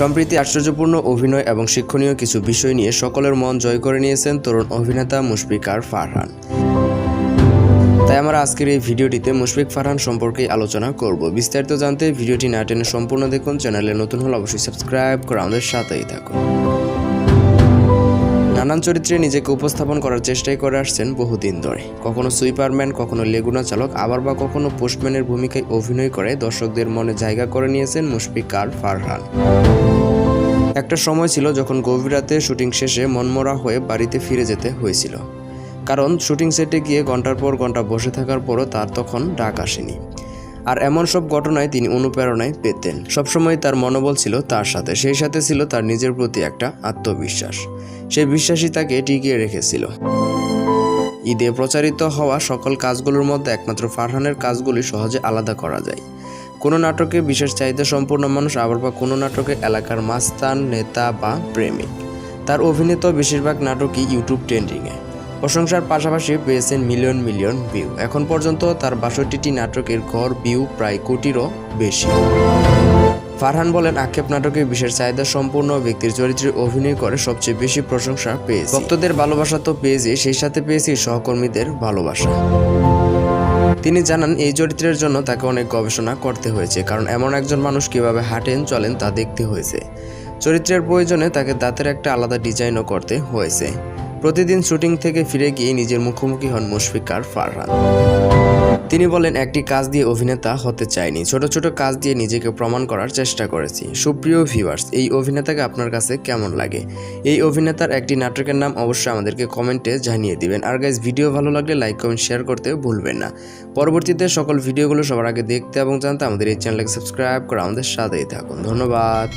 সম্প্রতি, আশ্চর্যপূর্ণ অভিনয় এবং শিক্ষণীয় কিছু বিষয় নিয়ে সকলের মন জয় করে নিয়েছেন তরুণ অভিনেতা মুশফিকার ফারহান। তাই আমরা আজকের এই ভিডিওটিতে মুশফিক ফারহান সম্পর্কে আলোচনা করব। বিস্তারিত জানতে ভিডিওটি না টেনে সম্পূর্ণ দেখুন, চ্যানেলে নতুন হলে অবশ্যই সাবস্ক্রাইব করে আমাদের সাথেই থাকুন। নানান চরিত্রে নিজেকে উপস্থাপন করার চেষ্টাই করে আসছেন বহুদিন ধরে। কখনো সুইপারম্যান, কখনো লেগুনা চালক, আবার বা কখনো পোস্টম্যানের ভূমিকায় অভিনয় করে দর্শকদের মনে জায়গা করে নিয়েছেন মুশফিকার ফারহান। একটা সময় ছিল যখন গভীর রাতে শুটিং শেষে মনমরা হয়ে বাড়িতে ফিরে যেতে হয়েছিল। কারণ শুটিং সেটে গিয়ে ঘণ্টার পর ঘণ্টা বসে থাকার পরও তার তখন ডাক আসেনি। আর এমন সব ঘটনায় তিনি অনুপ্রেরণায় পেতেন। সবসময় তার মনোবল ছিল তার সাথে, সেই সাথে ছিল তার নিজের প্রতি একটা আত্মবিশ্বাস। সেই বিশ্বাসই তাকে টিকিয়ে রেখেছিল। ঈদে প্রচারিত হওয়া সকল কাজগুলোর মধ্যে একমাত্র ফারহানের কাজগুলি সহজে আলাদা করা যায়। কোনো নাটকে বিশেষ চাহিদা সম্পূর্ণ মানুষ আবার বা কোনো নাটকে এলাকার মাস্তান, নেতা বা প্রেমিক। তার অভিনীত বেশিরভাগ নাটকই ইউটিউব ট্রেন্ডিংয়ে প্রশংসার পাশাপাশি পেয়েছেন মিলিয়ন মিলিয়ন ভিউ। এখন পর্যন্ত তার বাষট্টিটি নাটকের গড় ভিউ প্রায় কোটিরও বেশি। ফারহান বলেন, আক্ষেপ নাটকে বিশেষ চাহিদা সম্পূর্ণ ব্যক্তির চরিত্রে অভিনয় করে সবচেয়ে বেশি প্রশংসা পেয়েছে। ভক্তদের ভালোবাসা তো পেয়েছি, সেই সাথে পেয়েছি সহকর্মীদের ভালোবাসা। তিনি জানান, এই চরিত্রের জন্য তাকে অনেক গবেষণা করতে হয়েছে, কারণ এমন একজন মানুষ কীভাবে হাঁটেন, চলেন তা দেখতে হয়েছে। চরিত্রের প্রয়োজনে তাকে দাঁতের একটা আলাদা ডিজাইনও করতে হয়েছে। প্রতিদিন শুটিং থেকে ফিরে গিয়ে নিজের মুখোমুখি হন মুশফিকার ফারহান। তিনি বলেন, একটি কাজ দিয়ে অভিনেতা হতে চাইনি। ছোট ছোট কাজ দিয়ে নিজেকে প্রমাণ করার চেষ্টা করেছি। সুপ্রিয় ভিউয়ার্স, এই অভিনেতাকে আপনার কাছে কেমন লাগে? এই অভিনেতার একটি নাটকের নাম অবশ্যই আমাদেরকে কমেন্টে জানিয়ে দিবেন। আর গাইজ ভিডিও ভালো লাগলে লাইক কমেন্ট শেয়ার করতে ভুলবেন না। পরবর্তীতে সকল ভিডিওগুলো সবার আগে দেখতে এবং জানতে আমাদের এই চ্যানেলকে সাবস্ক্রাইব করে আমাদের সাথেই থাকুন। ধন্যবাদ।